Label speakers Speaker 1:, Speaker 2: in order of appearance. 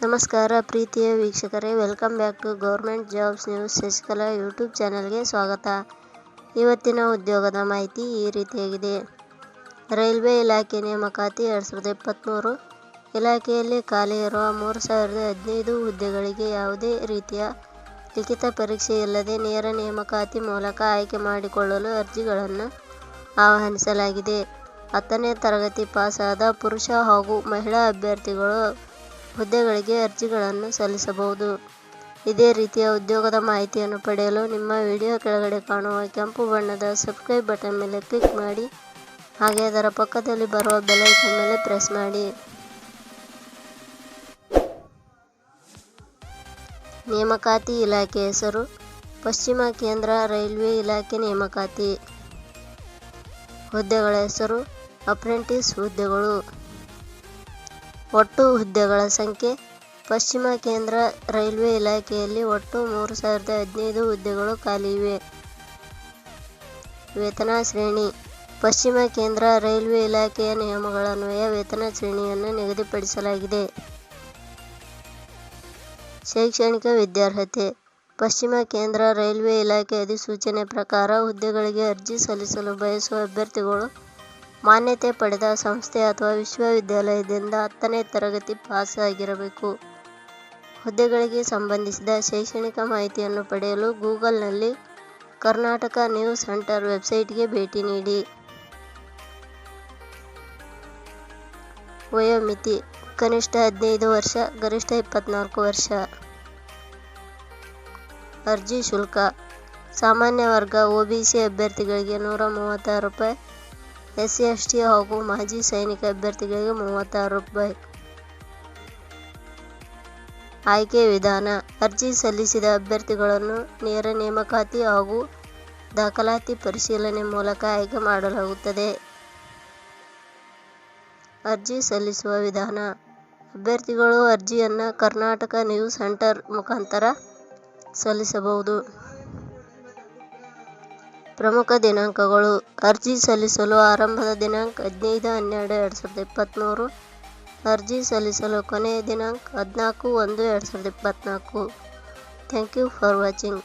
Speaker 1: ನಮಸ್ಕಾರ ಪ್ರೀತಿಯ ವೀಕ್ಷಕರೇ welcome back to government jobs news Shashikala YouTube ಚಾನಲ್ಗೆ ಸ್ವಾಗತ. ಇವತ್ತಿನ ಉದ್ಯೋಗದ ಮಾಹಿತಿ ಈ ರೀತಿಯಾಗಿದೆ. ರೈಲ್ವೆ ಇಲಾಖೆ ನೇಮಕಾತಿ ಎರಡು ಸಾವಿರದ ಇಪ್ಪತ್ತ್ಮೂರು ಇಲಾಖೆಯಲ್ಲಿ ಖಾಲಿ ಇರುವ ಮೂರು ಸಾವಿರದ ಹದಿನೈದು ಹುದ್ದೆಗಳಿಗೆ ಯಾವುದೇ ರೀತಿಯ ಲಿಖಿತ ಪರೀಕ್ಷೆ ಇಲ್ಲದೆ ನೇರ ನೇಮಕಾತಿ ಮೂಲಕ ಆಯ್ಕೆ ಮಾಡಿಕೊಳ್ಳಲು ಅರ್ಜಿಗಳನ್ನು ಆಹ್ವಾನಿಸಲಾಗಿದೆ. ಹತ್ತನೇ ತರಗತಿ ಪಾಸಾದ ಪುರುಷ ಹಾಗೂ ಮಹಿಳಾ ಅಭ್ಯರ್ಥಿಗಳು ಹುದ್ದೆಗಳಿಗೆ ಅರ್ಜಿಗಳನ್ನು ಸಲ್ಲಿಸಬಹುದು. ಇದೇ ರೀತಿಯ ಉದ್ಯೋಗದ ಮಾಹಿತಿಯನ್ನು ಪಡೆಯಲು ನಿಮ್ಮ ವಿಡಿಯೋ ಕೆಳಗಡೆ ಕಾಣುವ ಕೆಂಪು ಬಣ್ಣದ ಸಬ್ಸ್ಕ್ರೈಬ್ ಬಟನ್ ಮೇಲೆ ಕ್ಲಿಕ್ ಮಾಡಿ, ಹಾಗೆ ಅದರ ಪಕ್ಕದಲ್ಲಿ ಬರುವ ಬೆಲ್ ಐಕಾನ್ ಮೇಲೆ ಪ್ರೆಸ್ ಮಾಡಿ. ನೇಮಕಾತಿ ಇಲಾಖೆ ಹೆಸರು, ಪಶ್ಚಿಮ ಕೇಂದ್ರ ರೈಲ್ವೆ ಇಲಾಖೆ ನೇಮಕಾತಿ. ಹುದ್ದೆಗಳ ಹೆಸರು ಅಪ್ರೆಂಟಿಸ್ ಹುದ್ದೆಗಳು. ಒಟ್ಟು ಹುದ್ದೆಗಳ ಸಂಖ್ಯೆ. ಪಶ್ಚಿಮ ಕೇಂದ್ರ ರೈಲ್ವೆ ಇಲಾಖೆಯಲ್ಲಿ ಒಟ್ಟು ಮೂರು ಸಾವಿರದ ಹದಿನೈದು ಹುದ್ದೆಗಳು ಖಾಲಿ ಇವೆ. ವೇತನ ಶ್ರೇಣಿ. ಪಶ್ಚಿಮ ಕೇಂದ್ರ ರೈಲ್ವೆ ಇಲಾಖೆಯ ನಿಯಮಗಳನ್ವಯ ವೇತನ ಶ್ರೇಣಿಯನ್ನು ನಿಗದಿಪಡಿಸಲಾಗಿದೆ. ಶೈಕ್ಷಣಿಕ ವಿದ್ಯಾರ್ಹತೆ. ಪಶ್ಚಿಮ ಕೇಂದ್ರ ರೈಲ್ವೆ ಇಲಾಖೆ ಅಧಿಸೂಚನೆ ಪ್ರಕಾರ ಹುದ್ದೆಗಳಿಗೆ ಅರ್ಜಿ ಸಲ್ಲಿಸಲು ಬಯಸುವ ಅಭ್ಯರ್ಥಿಗಳು ಮಾನ್ಯತೆ ಪಡೆದ ಸಂಸ್ಥೆ ಅಥವಾ ವಿಶ್ವವಿದ್ಯಾಲಯದಿಂದ ಹತ್ತನೇ ತರಗತಿ ಪಾಸ್ ಆಗಿರಬೇಕು. ಹುದ್ದೆಗಳಿಗೆ ಸಂಬಂಧಿಸಿದ ಶೈಕ್ಷಣಿಕ ಮಾಹಿತಿಯನ್ನು ಪಡೆಯಲು ಗೂಗಲ್ನಲ್ಲಿ ಕರ್ನಾಟಕ ನ್ಯೂಸ್ ಸೆಂಟರ್ ವೆಬ್ಸೈಟ್ಗೆ ಭೇಟಿ ನೀಡಿ. ವಯೋಮಿತಿ, ಕನಿಷ್ಠ ಹದಿನೈದು ವರ್ಷ, ಗರಿಷ್ಠ ಇಪ್ಪತ್ನಾಲ್ಕು ವರ್ಷ. ಅರ್ಜಿ ಶುಲ್ಕ, ಸಾಮಾನ್ಯ ವರ್ಗ ಒಬಿಸಿ ಅಭ್ಯರ್ಥಿಗಳಿಗೆ ನೂರ ಮೂವತ್ತಾರು ರೂಪಾಯಿ ಎಸ್ಸಿ ಎಸ್ಟಿ ಹಾಗೂ ಮಾಜಿ ಸೈನಿಕ ಅಭ್ಯರ್ಥಿಗಳಿಗೆ ಮೂವತ್ತಾರು ರೂಪಾಯಿ. ಆಯ್ಕೆ ವಿಧಾನ, ಅರ್ಜಿ ಸಲ್ಲಿಸಿದ ಅಭ್ಯರ್ಥಿಗಳನ್ನು ನೇರ ನೇಮಕಾತಿ ಹಾಗೂ ದಾಖಲಾತಿ ಪರಿಶೀಲನೆ ಮೂಲಕ ಆಯ್ಕೆ ಮಾಡಲಾಗುತ್ತದೆ. ಅರ್ಜಿ ಸಲ್ಲಿಸುವ ವಿಧಾನ, ಅಭ್ಯರ್ಥಿಗಳು ಅರ್ಜಿಯನ್ನು ಕರ್ನಾಟಕ ನ್ಯೂಸ್ ಸೆಂಟರ್ ಮುಖಾಂತರ ಸಲ್ಲಿಸಬಹುದು. ಪ್ರಮುಖ ದಿನಾಂಕಗಳು. ಅರ್ಜಿ ಸಲ್ಲಿಸಲು ಆರಂಭದ ದಿನಾಂಕ ಹದಿನೈದು, ಹನ್ನೆರಡು, ಎರಡು ಸಾವಿರದ ಇಪ್ಪತ್ತ್ಮೂರು ಅರ್ಜಿ ಸಲ್ಲಿಸಲು ಕೊನೆಯ ದಿನಾಂಕ ಹದಿನಾಲ್ಕು, ಒಂದು, ಎರಡು ಸಾವಿರದ ಇಪ್ಪತ್ತ್ನಾಲ್ಕು ಥ್ಯಾಂಕ್ ಯು ಫಾರ್ ವಾಚಿಂಗ್.